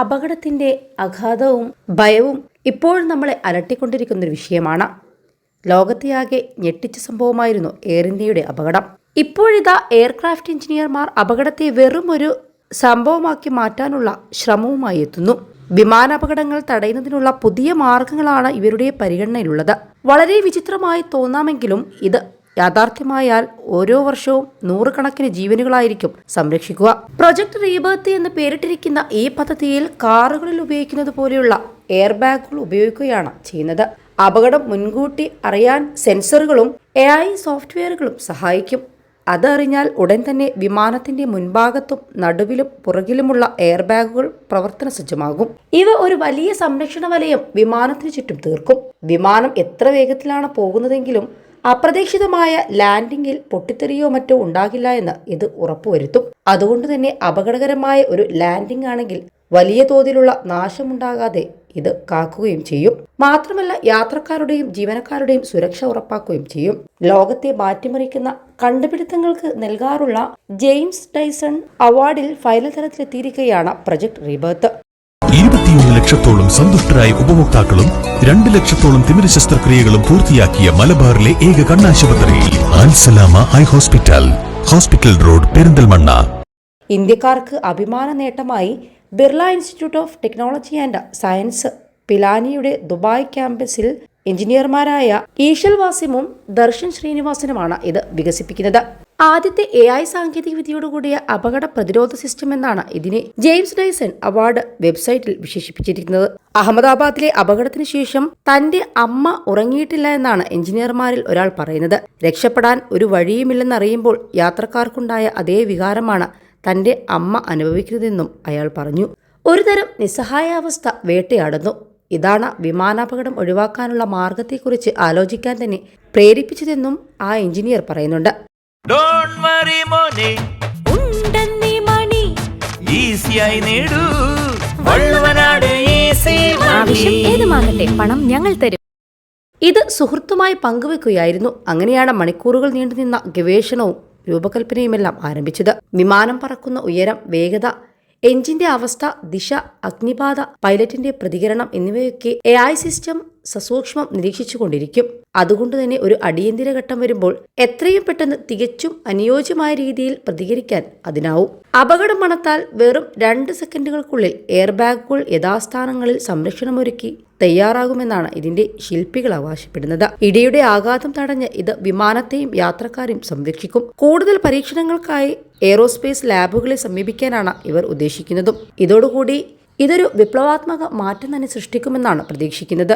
അപകടത്തിന്റെ അഘാതവും ഭയവും ഇപ്പോഴും നമ്മളെ അലട്ടിക്കൊണ്ടിരിക്കുന്ന ഒരു വിഷയമാണ്. ലോകത്തെയാകെ ഞെട്ടിച്ച സംഭവമായിരുന്നു എയർ ഇന്ത്യയുടെ അപകടം. ഇപ്പോഴിതാ എയർക്രാഫ്റ്റ് എഞ്ചിനീയർമാർ അപകടത്തെ വെറും ഒരു സംഭവമാക്കി മാറ്റാനുള്ള ശ്രമവുമായി എത്തുന്നു. വിമാനാപകടങ്ങൾ തടയുന്നതിനുള്ള പുതിയ മാർഗങ്ങളാണ് ഇവരുടെ പരിഗണനയിലുള്ളത്. വളരെ വിചിത്രമായി തോന്നാമെങ്കിലും ഇത് യാഥാർത്ഥ്യമായാൽ ഓരോ വർഷവും നൂറുകണക്കിന് ജീവനുകളായിരിക്കും സംരക്ഷിക്കുക. പ്രൊജക്ട് റീബേർത്ത് എന്ന് പേരിട്ടിരിക്കുന്ന ഈ പദ്ധതിയിൽ കാറുകളിൽ ഉപയോഗിക്കുന്നത് പോലെയുള്ള എയർ ബാഗുകൾ ഉപയോഗിക്കുകയാണ് ചെയ്യുന്നത്. അപകടം മുൻകൂട്ടി അറിയാൻ സെൻസറുകളും എ ഐ സോഫ്റ്റ്വെയറുകളും സഹായിക്കും. അതറിഞ്ഞാൽ ഉടൻ തന്നെ വിമാനത്തിന്റെ മുൻഭാഗത്തും നടുവിലും പുറകിലുമുള്ള എയർ ബാഗുകൾ പ്രവർത്തന സജ്ജമാകും. ഇവ ഒരു വലിയ സംരക്ഷണ വലയം വിമാനത്തിന് ചുറ്റും തീർക്കും. വിമാനം എത്ര വേഗത്തിലാണ് പോകുന്നതെങ്കിലും അപ്രതീക്ഷിതമായ ലാൻഡിംഗിൽ പൊട്ടിത്തെറിയോ മറ്റോ ഉണ്ടാകില്ല എന്ന് ഇത് ഉറപ്പുവരുത്തും. അതുകൊണ്ട് തന്നെ അപകടകരമായ ഒരു ലാൻഡിംഗ് ആണെങ്കിൽ വലിയ തോതിലുള്ള നാശമുണ്ടാകാതെ ഇത് കാക്കുകയും ചെയ്യും. മാത്രമല്ല യാത്രക്കാരുടെയും ജീവനക്കാരുടെയും സുരക്ഷ ഉറപ്പാക്കുകയും ചെയ്യും. ലോകത്തെ മാറ്റിമറിക്കുന്ന കണ്ടുപിടുത്തങ്ങൾക്ക് നൽകാറുള്ള ജെയിംസ് ഡൈസൺ അവാർഡിൽ ഫൈനൽ തലത്തിലെത്തിയിരിക്കുകയാണ് പ്രൊജക്ട് റീബർത്ത്. ലക്ഷത്തോളം സന്തുഷ്ടരായ ഉപഭോക്താക്കളും രണ്ട് ലക്ഷത്തോളം തിമിര ശസ്ത്രക്രിയകളും പൂർത്തിയാക്കിയ മലബാറിലെ ഏക കണ്ണാശുപത്രി Alsalama eye hospital hospital road Perinthalmanna. ഇന്ത്യക്കാർക്ക് അഭിമാന നേട്ടമായി Birla institute of technology and science പിലാനിയുടെ Dubai ക്യാമ്പസിൽ എഞ്ചിനീയർമാരായ ഈശൽ വാസിമും ദർശൻ ശ്രീനിവാസനുമാണ് ഇത് വികസിപ്പിക്കുന്നത്. ആദ്യത്തെ എ ഐ സാങ്കേതിക വിദ്യയോടുകൂടിയ അപകട പ്രതിരോധ സിസ്റ്റം എന്നാണ് ഇതിനെ ജെയിംസ് ഡൈസൺ അവാർഡ് വെബ്സൈറ്റിൽ വിശേഷിപ്പിച്ചിരിക്കുന്നത്. അഹമ്മദാബാദിലെ അപകടത്തിന് ശേഷം തന്റെ അമ്മ ഉറങ്ങിയിട്ടില്ല എന്നാണ് എഞ്ചിനീയർമാരിൽ ഒരാൾ പറയുന്നത്. രക്ഷപ്പെടാൻ ഒരു വഴിയുമില്ലെന്നറിയുമ്പോൾ യാത്രക്കാർക്കുണ്ടായ അതേ വികാരമാണ് തന്റെ അമ്മ അനുഭവിക്കുന്നതെന്നും അയാൾ പറഞ്ഞു. ഒരുതരം നിസ്സഹായാവസ്ഥ വേട്ടയാടുന്നു. ഇതാണ് വിമാനാപകടം ഒഴിവാക്കാനുള്ള മാർഗത്തെക്കുറിച്ച് ആലോചിക്കാൻ തന്നെ പ്രേരിപ്പിച്ചതെന്നും ആ എഞ്ചിനീയർ പറയുന്നുണ്ട്. ഡോണ്ട് വറി മോനെ. ഉണ്ടെന്നീ മണി. ഈസിയായി നേടൂ. വള്ളുവനാട് ഈസി ആവശ്യം ഏതുമാകട്ടെ പണം ഞങ്ങൾ തരും. ഇത് സുഹൃത്തുമായി പങ്കുവെക്കുകയായിരുന്നു അങ്ങനെയാണ് മണിക്കൂറുകൾ നീണ്ടുനിന്ന ഗവേഷണവും രൂപകൽപ്പനയുമെല്ലാം ആരംഭിച്ചത്. വിമാനം പറക്കുന്ന ഉയരം വേഗത എഞ്ചിന്റെ അവസ്ഥ ദിശ അഗ്നിബാധ പൈലറ്റിന്റെ പ്രതികരണം എന്നിവയൊക്കെ എ ഐ സിസ്റ്റം സസൂക്ഷ്മം നിരീക്ഷിച്ചുകൊണ്ടിരിക്കും. അതുകൊണ്ട് തന്നെ ഒരു അടിയന്തര ഘട്ടം വരുമ്പോൾ എത്രയും പെട്ടെന്ന് തികച്ചും അനുയോജ്യമായ രീതിയിൽ പ്രതികരിക്കാൻ അതിനാവും. അപകടം മണത്താൽ വെറും രണ്ട് സെക്കൻഡുകൾക്കുള്ളിൽ എയർ ബാഗുകൾ യഥാസ്ഥാനങ്ങളിൽ സംരക്ഷണമൊരുക്കി തയ്യാറാകുമെന്നാണ് ഇതിന്റെ ശില്പികൾ അവകാശപ്പെടുന്നത്. ഇടിയുടെ ആഘാതം തടഞ്ഞ് ഇത് വിമാനത്തെയും യാത്രക്കാരെയും സംരക്ഷിക്കും. കൂടുതൽ പരീക്ഷണങ്ങൾക്കായി എയ്റോസ്പേസ് ലാബുകളെ സമീപിക്കാനാണ് ഇവർ ഉദ്ദേശിക്കുന്നതും. ഇതോടുകൂടി ഇതൊരു വിപ്ലവാത്മക മാറ്റം തന്നെ സൃഷ്ടിക്കുമെന്നാണ് പ്രതീക്ഷിക്കുന്നത്.